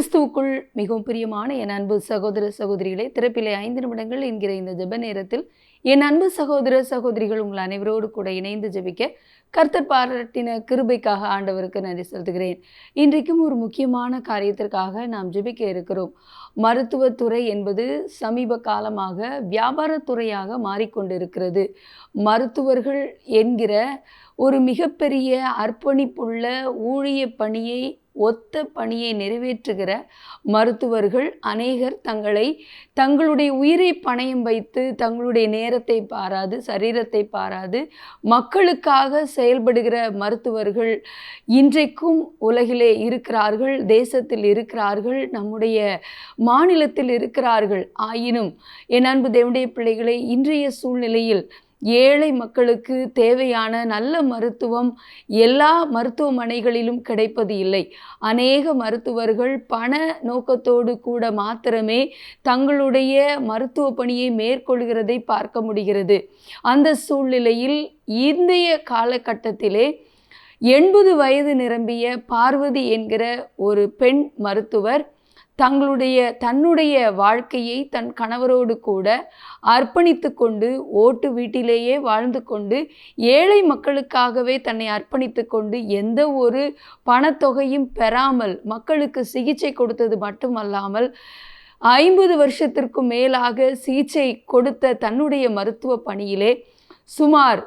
கிறிஸ்துவுக்குள் மிகவும் பிரியமான என் அன்பு சகோதர சகோதரிகளே திறப்பிலே ஐந்து நிமிடங்கள் என்கிற இந்த ஜெப நேரத்தில் என் அன்பு சகோதர சகோதரிகள் உங்கள் அனைவரோடு கூட இணைந்து ஜெபிக்க கர்த்தர் பாராட்டின கிருபைக்காக ஆண்டவருக்கு நன்றி செலுத்துகிறேன். இன்றைக்கும் ஒரு முக்கியமான காரியத்திற்காக நாம் ஜெபிக்க இருக்கிறோம். மருத்துவத்துறை என்பது சமீப காலமாக வியாபாரத்துறையாக மாறிக்கொண்டிருக்கிறது. மருத்துவர்கள் என்கிற ஒரு மிகப்பெரிய அர்ப்பணிப்புள்ள ஊழிய பணியை ஒத்த பணியை நிறைவேற்றுகிற மருத்துவர்கள் அநேகர் தங்களை தங்களுடைய உயிரை பணயம் வைத்து தங்களுடைய நேரத்தை பாராது சரீரத்தை பாராது மக்களுக்காக செயல்படுகிற மருத்துவர்கள் இன்றைக்கும் உலகிலே இருக்கிறார்கள் தேசத்தில் இருக்கிறார்கள் நம்முடைய மாநிலத்தில் இருக்கிறார்கள். ஆயினும் என் அன்பு தேவனுடைய பிள்ளைகளை இன்றைய சூழ்நிலையில் ஏழை மக்களுக்கு தேவையான நல்ல மருத்துவம் எல்லா மருத்துவமனைகளிலும் கிடைப்பது இல்லை. அநேக மருத்துவர்கள் பண நோக்கத்தோடு கூட மாத்திரமே தங்களுடைய மருத்துவ பணியை மேற்கொள்கிறதை பார்க்க முடிகிறது. அந்த சூழ்நிலையில் இந்திய காலகட்டத்திலே எண்பது வயது நிரம்பிய பார்வதி என்கிற ஒரு பெண் மருத்துவர் தங்களுடைய தன்னுடைய வாழ்க்கையை தன் கணவரோடு கூட அர்ப்பணித்து கொண்டு ஓட்டு வீட்டிலேயே வாழ்ந்து கொண்டு ஏழை மக்களுக்காகவே தன்னை அர்ப்பணித்து கொண்டு எந்த ஒரு பணத்தொகையும் பெறாமல் மக்களுக்கு சிகிச்சை கொடுத்தது மட்டுமல்லாமல் ஐம்பது வருஷத்திற்கும் மேலாக சிகிச்சை கொடுத்த தன்னுடைய மருத்துவ பணியிலே சுமார்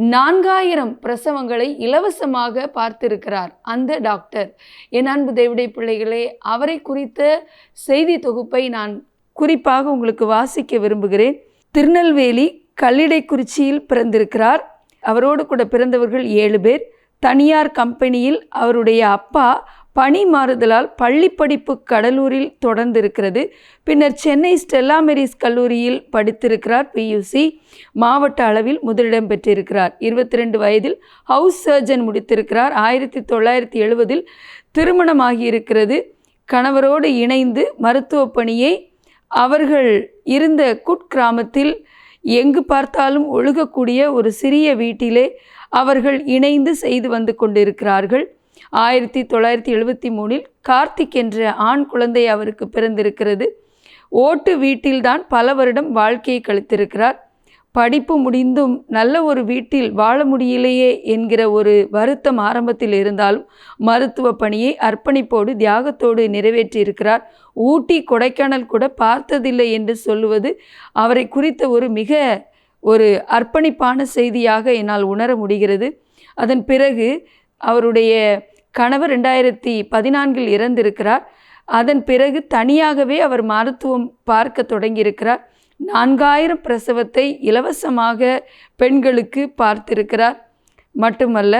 நான்காயிரம் பிரசவங்களை இலவசமாக பார்த்திருக்கிறார் அந்த டாக்டர். என் அன்பு தேவடைய பிள்ளைகளே அவரை குறித்த செய்தி தொகுப்பை நான் குறிப்பாக உங்களுக்கு வாசிக்க விரும்புகிறேன். திருநெல்வேலி கல்லிடைக்குறிச்சியில் பிறந்திருக்கிறார். அவரோடு கூட பிறந்தவர்கள் ஏழு பேர். தனியார் கம்பெனியில் அவருடைய அப்பா பணி மாறுதலால் பள்ளி படிப்பு கடலூரில் தொடர்ந்திருக்கிறது. பின்னர் சென்னை ஸ்டெல்லா மெரிஸ் கல்லூரியில் படித்திருக்கிறார் பியூசி. மாவட்ட அளவில் முதலிடம் பெற்றிருக்கிறார். இருபத்தி ரெண்டு வயதில் ஹவுஸ் சர்ஜன் முடித்திருக்கிறார். ஆயிரத்தி தொள்ளாயிரத்தி எழுபதில் திருமணமாகியிருக்கிறது. கணவரோடு இணைந்து மருத்துவ பணியை அவர்கள் இருந்த குட் கிராமத்தில் எங்கு பார்த்தாலும் ஒழுகக்கூடிய ஒரு சிறிய வீட்டிலே அவர்கள் இணைந்து செய்து வந்து கொண்டிருக்கிறார்கள். ஆயிரத்தி தொள்ளாயிரத்தி எழுபத்தி மூணில் கார்த்திக் என்ற ஆண் குழந்தை அவருக்கு பிறந்திருக்கிறது. ஓட்டு வீட்டில்தான் பல வருடம் வாழ்க்கையை கழித்திருக்கிறார். படிப்பு முடிந்தும் நல்ல ஒரு வீட்டில் வாழ முடியலையே என்கிற ஒரு வருத்தம் ஆரம்பத்தில் இருந்தாலும் மருத்துவ பணியை அர்ப்பணிப்போடு தியாகத்தோடு நிறைவேற்றியிருக்கிறார். ஊட்டி கொடைக்கானல் கூட பார்த்ததில்லை என்று சொல்லுவது அவரை குறித்த ஒரு மிக ஒரு அர்ப்பணிப்பான செய்தியாக என்னால் உணர முடிகிறது. அதன் பிறகு அவருடைய கணவர் ரெண்டாயிரத்தி பதினான்கில் இறந்திருக்கிறார். அதன் பிறகு தனியாகவே அவர் மருத்துவம் பார்க்க தொடங்கியிருக்கிறார். நான்காயிரம் பிரசவத்தை இலவசமாக பெண்களுக்கு பார்த்திருக்கிறார். மட்டுமல்ல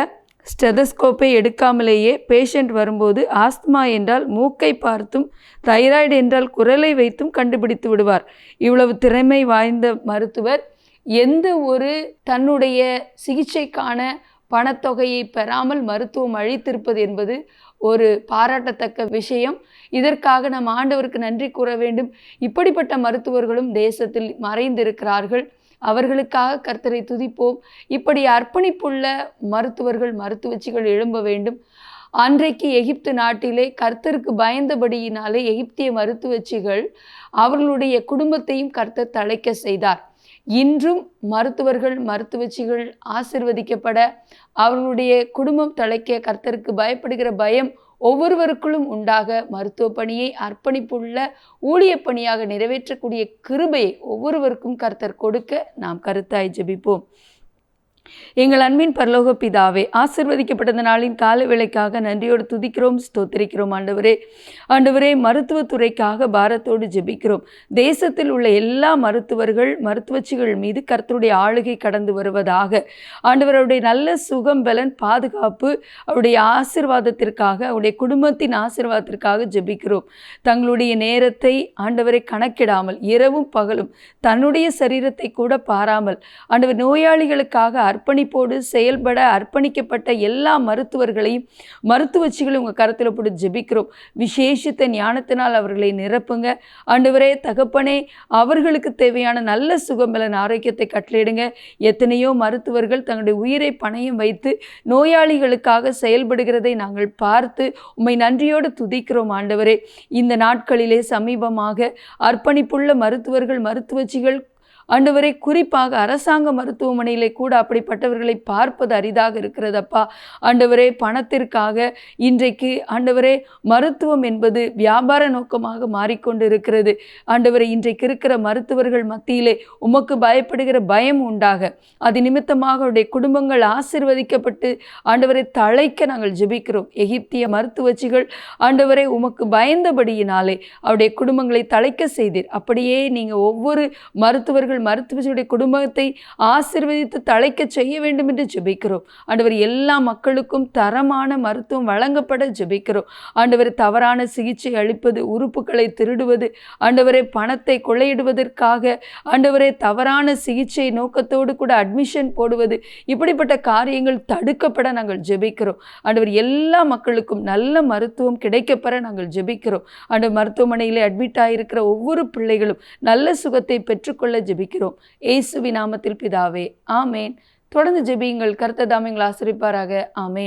ஸ்டெதஸ்கோப்பை எடுக்காமலேயே பேஷண்ட் வரும்போது ஆஸ்துமா என்றால் மூக்கை பார்த்தும் தைராய்டு என்றால் குரலை வைத்தும் கண்டுபிடித்து விடுவார். இவ்வளவு திறமை வாய்ந்த மருத்துவர். எந்த ஒரு தன்னுடைய சிகிச்சைக்கான பணத்தொகையை பெறாமல் மருத்துவம் அழித்திருப்பது என்பது ஒரு பாராட்டத்தக்க விஷயம். இதற்காக நம் ஆண்டவருக்கு நன்றி கூற வேண்டும். இப்படிப்பட்ட மருத்துவர்களும் தேசத்தில் மறைந்திருக்கிறார்கள். அவர்களுக்காக கர்த்தரை துதிப்போம். இப்படி அர்ப்பணிப்புள்ள மருத்துவர்கள் மருத்துவச்சிகள் எழும்ப வேண்டும். அன்றைக்கு எகிப்து நாட்டிலே கர்த்தருக்கு பயந்தபடியினாலே எகிப்திய மருத்துவச்சிகள் அவர்களுடைய குடும்பத்தையும் கர்த்தர் தழைக்க செய்தார். இன்றும் மருத்துவர்கள் மருத்துவச்சிகள் ஆசிர்வதிக்கப்பட அவர்களுடைய குடும்பம் தழைக்க கர்த்தருக்கு பயப்படுகிற பயம் ஒவ்வொருவருக்குள்ளும் உண்டாக. மருத்துவ பணியை அர்ப்பணிப்புள்ள ஊழிய பணியாக நிறைவேற்றக்கூடிய கிருபையை ஒவ்வொருவருக்கும் கர்த்தர் கொடுக்க நாம் கருத்தாய் ஜெபிப்போம். எங்கள் அன்பின் பரலோக பிதாவே ஆசிர்வதிக்கப்பட்ட நாளின் கால விலைக்காக நன்றியோடு துதிக்கிறோம் ஸ்தோத்திரிக்கிறோம் ஆண்டவரே. ஆண்டவரே மருத்துவத்துறைக்காக பாரத்தோடு ஜெபிக்கிறோம். தேசத்தில் உள்ள எல்லா மருத்துவர்கள் மருத்துவச்சிகள் மீது கர்த்தருடைய ஆளுகை கடந்து வருவதாக. ஆண்டவருடைய நல்ல சுகம் பலன் பாதுகாப்பு அவருடைய ஆசிர்வாதத்திற்காக அவருடைய குடும்பத்தின் ஆசிர்வாதத்திற்காக ஜெபிக்கிறோம். தங்களுடைய நேரத்தை ஆண்டவரை கணக்கிடாமல் இரவும் பகலும் தன்னுடைய சரீரத்தை கூட பாராமல் ஆண்டவர் நோயாளிகளுக்காக அர்ப்பணிப்போடு செயல்பட அர்ப்பணிக்கப்பட்ட எல்லா மருத்துவர்களையும் மருத்துவச்சிகளையும் உங்கள் கருத்தில் போட்டு ஜெபிக்கிறோம். விசேஷித்த ஞானத்தினால் அவர்களை நிரப்புங்க. ஆண்டவரே தகப்பனே அவர்களுக்கு தேவையான நல்ல சுகம்பலன் ஆரோக்கியத்தை கட்டளையிடுங்க. எத்தனையோ மருத்துவர்கள் தங்களுடைய உயிரை பணையும் வைத்து நோயாளிகளுக்காக செயல்படுகிறதை நாங்கள் பார்த்து உம்மை நன்றியோடு துதிக்கிறோம் ஆண்டவரே. இந்த நாட்களிலே சமீபமாக அர்ப்பணிப்புள்ள மருத்துவர்கள் மருத்துவச்சிகள் ஆண்டவரே குறிப்பாக அரசாங்க மருத்துவமனையில் கூட அப்படிப்பட்டவர்களை பார்ப்பது அரிதாக இருக்கிறதப்பா. ஆண்டவரே பணத்திற்காக இன்றைக்கு ஆண்டவரே மருத்துவம் என்பது வியாபார நோக்கமாக மாறிக்கொண்டு இருக்கிறது ஆண்டவரே இன்றைக்கு இருக்கிற மருத்துவர்கள் மத்தியிலே உமக்கு பயப்படுகிற பயம் உண்டாக. அது நிமித்தமாக அவருடைய குடும்பங்கள் ஆசிர்வதிக்கப்பட்டு ஆண்டவரை தழைக்க நாங்கள் ஜெபிக்கிறோம். எகிப்திய மருத்துவச்சிகள் ஆண்டவரை உமக்கு பயந்தபடியினாலே அவருடைய குடும்பங்களை தழைக்க செய்தீர். அப்படியே நீங்கள் ஒவ்வொரு மருத்துவர்கள் மருத்துவச்சியுடைய குடும்பத்தை ஆசிர்வதித்து தழைக்க செய்ய வேண்டும் என்று ஜெபிக்கிறோம். ஆண்டவர் எல்லா மக்களுக்கும் தரமான மருத்துவம் வழங்கப்பட ஜெபிக்கிறோம். ஆண்டவர் தவறான சிகிச்சை அளிப்பது உறுப்புகளை திருடுவது ஆண்டவரை பணத்தை கொள்ளையிடுவதற்காக ஆண்டவரே தவறான சிகிச்சை நோக்கத்தோடு கூட அட்மிஷன் போடுவது இப்படிப்பட்ட காரியங்கள் தடுக்கப்பட நாங்கள் ஜெபிக்கிறோம். ஆண்டவர் எல்லா மக்களுக்கும் நல்ல மருத்துவம் கிடைக்கப்பெற நாங்கள் ஜெபிக்கிறோம். ஆண்டவர் மருத்துவமனையில் அட்மிட் ஆகியிருக்கிற ஒவ்வொரு பிள்ளைகளும் நல்ல சுகத்தை பெற்றுக்கொள்ள ஜெபிக்கிறோம். இயேசுவி நாமத்தில் பிதாவே ஆமேன். தொடர்ந்து ஜெபியுங்கள். கர்த்தர் ஆசிரிப்பாராக. ஆமேன்.